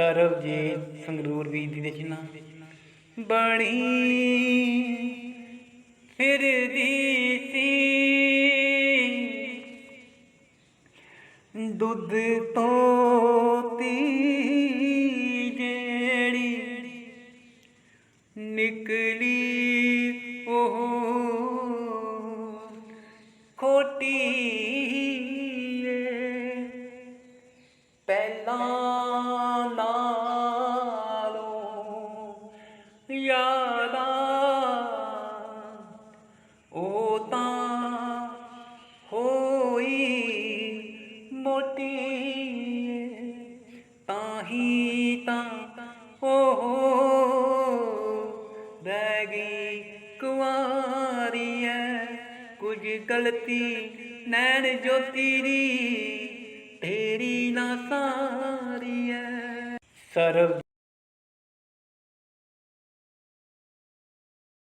ਸਰਬਜੀਤ ਸੰਗਰੂਰ ਵੀ ਦੀ ਰਚਨਾ ਬਣੀ ਫਿਰਦੀ ਸੀ। ਦੁੱਧ ਤੋਂ ਤੀ ਜਿਹੜੀ ਨਿਕਲੀ ਉਹ ਖੋਟੀ ਪਹਿਲਾਂ ਨਾਲੋਂ ਯਾਦਾਂ ਉਹ ਤਾਂ ਹੋਈ ਮੋਟੀ ਏ, ਤਾਂ ਹੀ ਤਾਂ ਉਹ ਰਹਿ ਗਈ ਕੁਆਰੀ ਐ। ਕੁਝ ਗਲਤੀ ਨੈਣ ਜੋਤੀ ਤੇਰੀ ਨਾ ਸਾਰੀ ਐ ਸਰਬ